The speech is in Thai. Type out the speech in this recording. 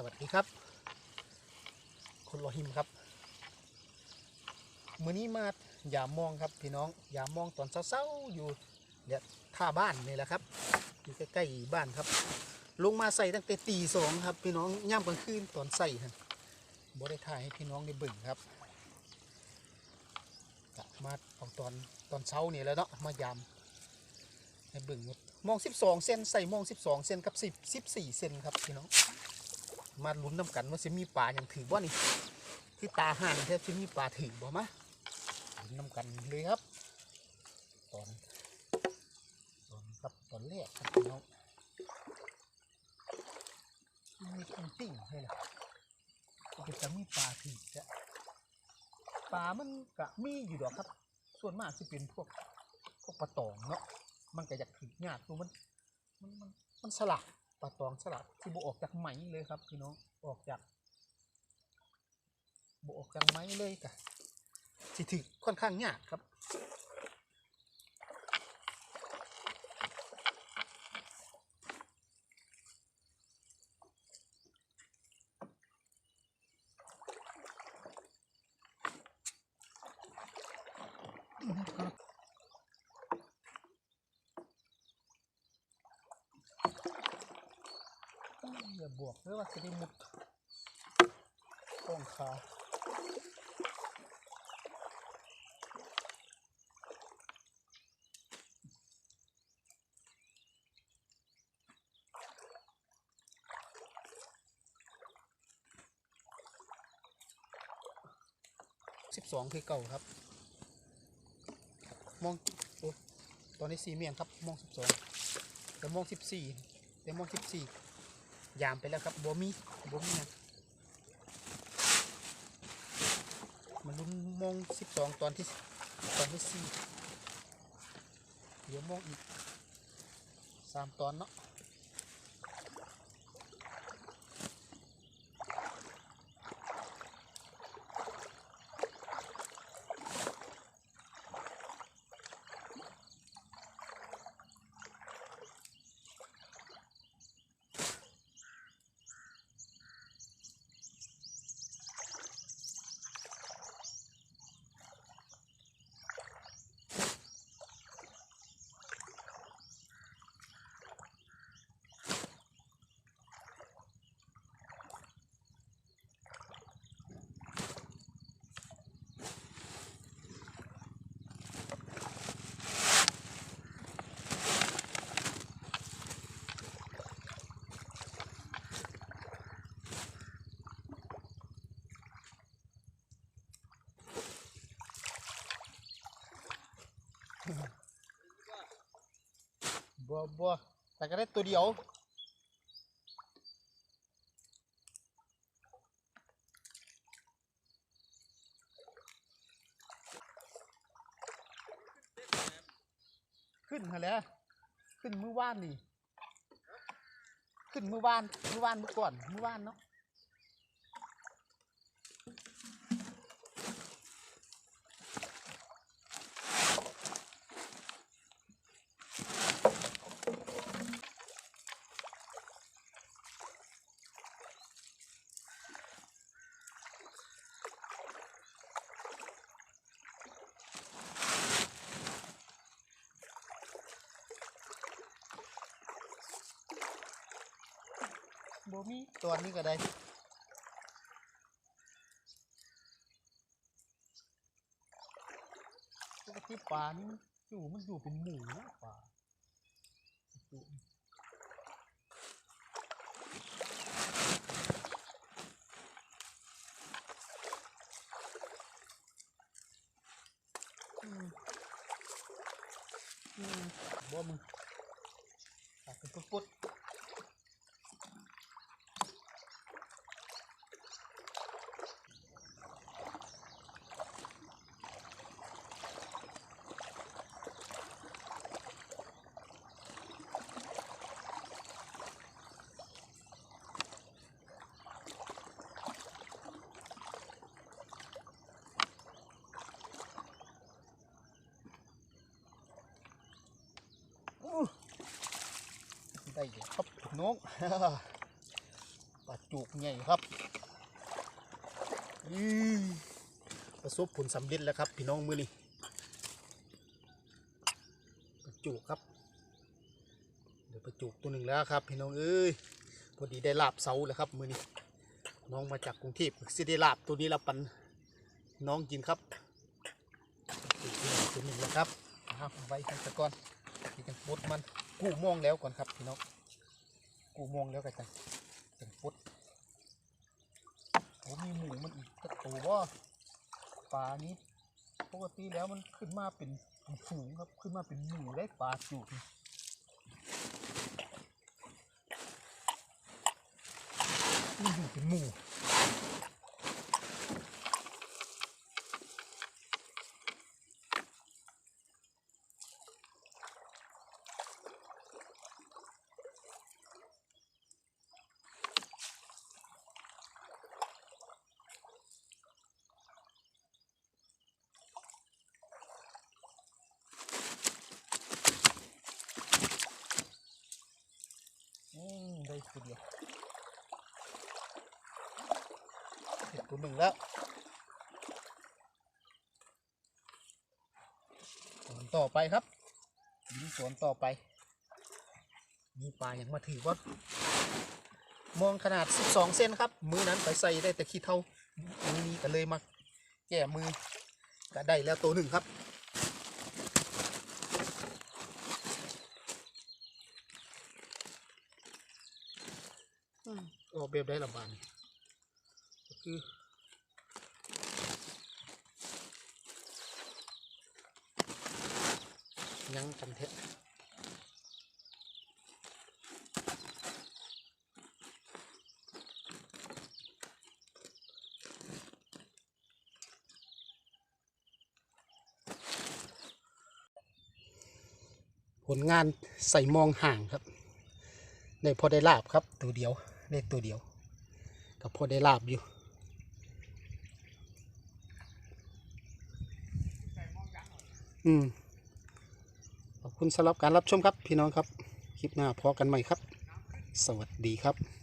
สวัสดีครับ คนรอหิมครับมื้อนี้มาอยามองครับพี่น้องอย่ามองตอนเช้าๆอยู่เนี่ยท่าบ้านนี่แหละครับอยู่ใกล้ๆบ้านครับ ลงมาใส่ตั้งแต่ตีสองครับ พี่น้องย่ำกลางคืนตอนใส่ครับบ่ได้ถ่ายให้พี่น้องได้เบิ่งครับกะมาเอาตอนตอนเช้านี่แหล้วเนาะมายามให้เบิ่งมอง 12เซนใส่มอง 12เซนกับ 10 14เซนครับพี่น้อง มาลุ้นน้ำกันว่าจะมีปลาอย่างถือบ่นี่ที่ตาห่างแทบจะมีปลาถือบ่มะลุ้นน้ำกันเลยครับ ตอนตอนครับตอนแรกครับน้องมีคนปิ้งให้เลยก็จะมีปลาถือจะปลามันกะมีอยู่ดอกครับ ส่วนมากจะเป็นพวกพวกปลาตองเนาะมันก็อยากถือยากตัวมันมันมันมันสลัก ปลาตองสลัดที่บออกจากไหมเลยครับพี่น้องออกจากบออกจากไหมเลยกะสิถือค่อนข้างยากครับ อย่าบวกเลยว่าจะได้มุดต้องขาสิบสองคือเก่าครับ มองโอ้ตอนนี้สี่เมียงครับ มองสิบสองแต่มองสิบสี่แต่มองสิบสี่ ยามไปแล้วครับบ่มีบ่มีนะมันลุ้นมงสิบสองตอนที่ตอนที่สี่เดี๋ยวโมงอีกสามตอนเนาะ บ่บ่แต่ก็ได้ตัวเดียวขึ้นฮะแล้วขึ้นมือว่านนี่ ขึ้นมือว่านมือว่านมือก่อนมือว่านเนาะ บ่มีตัวนี้ก็ได้ปกติปลานี่อยู่มันอยู่เป็นหมู่นะปลาอืมอืมบ่มึงตักเป็นปุ๊ดๆอู้ ได้ครับน้องปลาจุกใหญ่ครับอือประสบผลสำเร็จแล้วครับ พี่น้องมือนี่ปลาจุกครับ เดี๋ยวปลาจุกตัวหนึ่งแล้วครับ พี่น้องเอ้ยพอดีได้ลาบเสาแล้วครับมือนี้น้องมาจากกรุงเทพสิได้ลาบตัวนี้ละปันน้องกินครับตัวหนึ่งแล้วครับเอาไว้ให้ตะกอนที่กันปดมัน กู้มองแล้วก่อนครับพี่น้องกู้มองแล้วกันจังปดโอ้มีหมูมันอีกสักตัวว่าปลานี้ปกติแล้วมันขึ้นมาเป็นฝูงครับขึ้นมาเป็นหมูได้ปลาจุกนี่มันอยู่เป็นหมู่อื มได้ตัวเดียวเห็ดตัวหนึ่งแล้วสวนต่อไปครับยิงสวนต่อไป มีปลาอย่างมาถือว่ามองขนาด 12 เซนครับ มือนั้นไปใส่ได้แต่ขี้เท่ามือนี้ก็เลยมาแก้มือก็ได้แล้วตัวหนึ่งครับ ออกแบบได้ละบานก็คือยังกันเทะผลงานใส่มองห่างครับได้พอได้ลาบครับ ตัวเดียว ได้ตัวเดียวกับพอได้ลาบอยู่อืมขอบคุณสำหรับการรับชมครับ พี่น้องครับ คลิปหน้าพอกันใหม่ครับ สวัสดีครับ